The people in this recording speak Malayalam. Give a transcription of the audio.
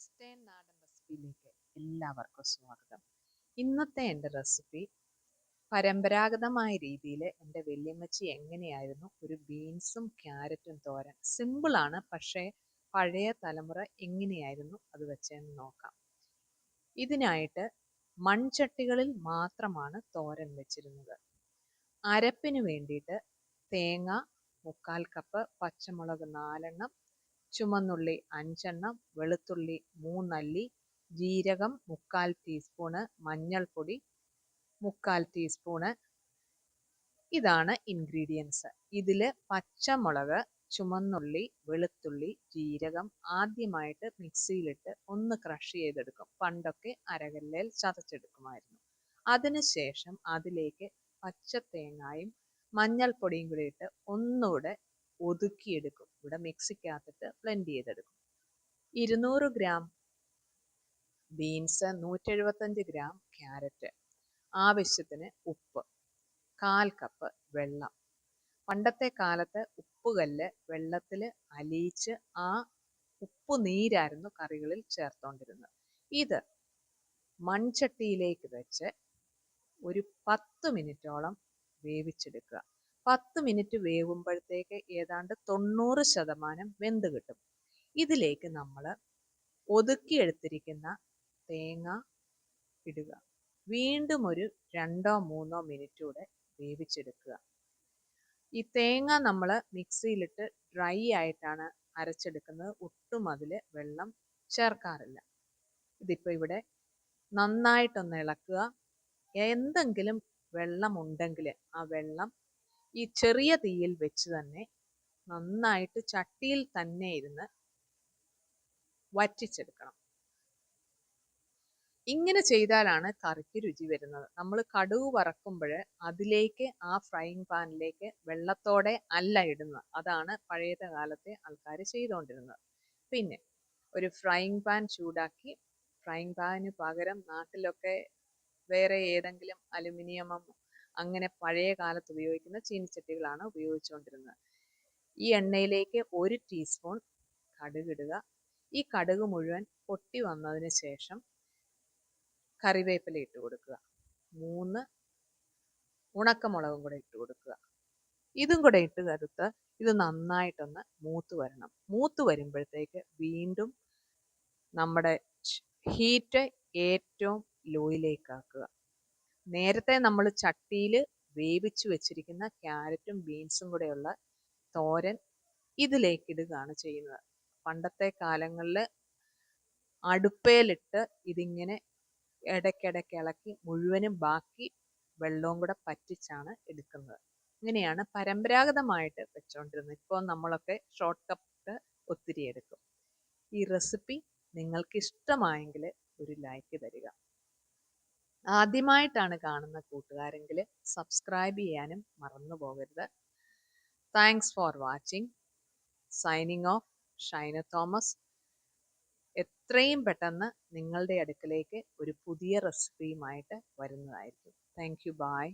വെസ്റ്റേൺ നാടൻ റെസിപ്പിയിലേക്ക് എല്ലാവർക്കും സ്വാഗതം. ഇന്നത്തെ എന്റെ റെസിപ്പി പരമ്പരാഗതമായ രീതിയിൽ എന്റെ വല്യമ്മച്ചി എങ്ങനെയായിരുന്നു ഒരു ബീൻസും ക്യാരറ്റും തോരൻ. സിമ്പിളാണ് പക്ഷേ പഴയ തലമുറ എങ്ങനെയായിരുന്നു അത് വെച്ചതെന്ന് നോക്കാം. ഇതിനായിട്ട് മൺചട്ടികളിൽ മാത്രമാണ് തോരൻ വെച്ചിരുന്നത്. അരപ്പിന് വേണ്ടിയിട്ട് തേങ്ങ മുക്കാൽ കപ്പ് പച്ചമുളക് നാലെണ്ണം ചുമന്നുള്ളി അഞ്ചെണ്ണം വെളുത്തുള്ളി മൂന്നല്ലി ജീരകം മുക്കാൽ ടീസ്പൂണ് മഞ്ഞൾപ്പൊടി മുക്കാൽ ടീസ്പൂണ്. ഇതാണ് ഇൻഗ്രീഡിയൻസ്. ഇതിൽ പച്ചമുളക് ചുമന്നുള്ളി വെളുത്തുള്ളി ജീരകം ആദ്യമായിട്ട് മിക്സിയിലിട്ട് ഒന്ന് ക്രഷ് ചെയ്തെടുക്കും. പണ്ടൊക്കെ അരകല്ലേൽ ചതച്ചെടുക്കുമായിരുന്നു. അതിനുശേഷം അതിലേക്ക് പച്ച തേങ്ങായും മഞ്ഞൾപ്പൊടിയും കൂടി ഇട്ട് ഒന്നുകൂടെ ഒതുക്കിയെടുക്കും. ഇവിടെ മിക്സിക്കകത്തിട്ട് ബ്ലെൻഡ് ചെയ്തെടുക്കും. ഇരുന്നൂറ് ഗ്രാം ബീൻസ് നൂറ്റെഴുപത്തഞ്ച് ഗ്രാം ക്യാരറ്റ് ആവശ്യത്തിന് ഉപ്പ് കാൽ കപ്പ് വെള്ളം. പണ്ടത്തെ കാലത്ത് ഉപ്പുകല്ല് വെള്ളത്തിൽ അലിയിച്ച് ആ ഉപ്പ് നീരായിരുന്നു കറികളിൽ ചേർത്തോണ്ടിരുന്നത്. ഇത് മൺചട്ടിയിലേക്ക് വെച്ച് ഒരു പത്ത് മിനിറ്റോളം വേവിച്ചെടുക്കുക. പത്ത് മിനിറ്റ് വേവുമ്പോഴത്തേക്ക് ഏതാണ്ട് തൊണ്ണൂറ് ശതമാനം വെന്ത് കിട്ടും. ഇതിലേക്ക് നമ്മൾ ഒതുക്കിയെടുത്തിരിക്കുന്ന തേങ്ങ ഇടുക. വീണ്ടും ഒരു രണ്ടോ മൂന്നോ മിനിറ്റ് കൂടെ വേവിച്ചെടുക്കുക. ഈ തേങ്ങ നമ്മൾ മിക്സിയിലിട്ട് ഡ്രൈ ആയിട്ടാണ് അരച്ചെടുക്കുന്നത്. ഒട്ടും അതിൽ വെള്ളം ചേർക്കാറില്ല. ഇതിപ്പോൾ ഇവിടെ നന്നായിട്ടൊന്ന് ഇളക്കുക. എന്തെങ്കിലും വെള്ളമുണ്ടെങ്കിൽ ആ വെള്ളം ഈ ചെറിയ തീയിൽ വെച്ച് തന്നെ നന്നായിട്ട് ചട്ടിയിൽ തന്നെ ഇരുന്ന് വറ്റിച്ചെടുക്കണം. ഇങ്ങനെ ചെയ്താലാണ് കറിക്ക് രുചി വരുന്നത്. നമ്മൾ കടുവ് വറക്കുമ്പോൾ അതിലേക്ക് ആ ഫ്രൈങ് പാനിലേക്ക് വെള്ളത്തോടെ അല്ല ഇടുന്നത്. അതാണ് പഴയത്തെ കാലത്തെ ആൾക്കാർ ചെയ്തുകൊണ്ടിരുന്നത്. പിന്നെ ഒരു ഫ്രൈങ് പാൻ ചൂടാക്കി ഫ്രൈങ് പാനിന് പകരം നാട്ടിലൊക്കെ വേറെ ഏതെങ്കിലും അലുമിനിയമോ അങ്ങനെ പഴയ കാലത്ത് ഉപയോഗിക്കുന്ന ചീനിച്ചട്ടികളാണ് ഉപയോഗിച്ചുകൊണ്ടിരുന്നത്. ഈ എണ്ണയിലേക്ക് ഒരു ടീസ്പൂൺ കടുകിടുക ഈ കടുക് മുഴുവൻ പൊട്ടി വന്നതിന് ശേഷം കറിവേപ്പില ഇട്ട് കൊടുക്കുക. മൂന്ന് ഉണക്കമുളകും കൂടെ ഇട്ട് കൊടുക്കുക. ഇതും കൂടെ ഇട്ട് കരുത്ത് ഇത് നന്നായിട്ടൊന്ന് മൂത്ത് വരണം. മൂത്ത് വരുമ്പോഴത്തേക്ക് വീണ്ടും നമ്മുടെ ഹീറ്റ് ഏറ്റവും ലോയിലേക്കാക്കുക നേരത്തെ നമ്മൾ ചട്ടിയിൽ വേവിച്ചു വെച്ചിരിക്കുന്ന ക്യാരറ്റും ബീൻസും കൂടെയുള്ള തോരൻ ഇതിലേക്ക് ഇടുകയാണ് ചെയ്യുന്നത്. പണ്ടത്തെ കാലങ്ങളിൽ അടുപ്പയിലിട്ട് ഇതിങ്ങനെ ഇടയ്ക്കിടയ്ക്ക് ഇളക്കി മുഴുവനും ബാക്കി വെള്ളവും കൂടെ പറ്റിച്ചാണ് എടുക്കുന്നത്. ഇങ്ങനെയാണ് പരമ്പരാഗതമായിട്ട് വെച്ചുകൊണ്ടിരുന്നത് ഇപ്പോൾ നമ്മളൊക്കെ ഷോർട്ട് കട്ട് ഒത്തിരി എടുക്കും. ഈ റെസിപ്പി നിങ്ങൾക്ക് ഇഷ്ടമായെങ്കിൽ ഒരു ലൈക്ക് തരിക. ആദ്യമായിട്ടാണ് കാണുന്ന കൂട്ടുകാരെങ്കിൽ സബ്സ്ക്രൈബ് ചെയ്യാനും മറന്നു പോകരുത്. Thanks for watching signing off Shaina Thomas. എത്രയും പെട്ടെന്ന് നിങ്ങളുടെ അടുക്കലേക്ക് ഒരു പുതിയ റെസിപ്പിയുമായിട്ട് വരുന്നതായിരിക്കും. Thank you bye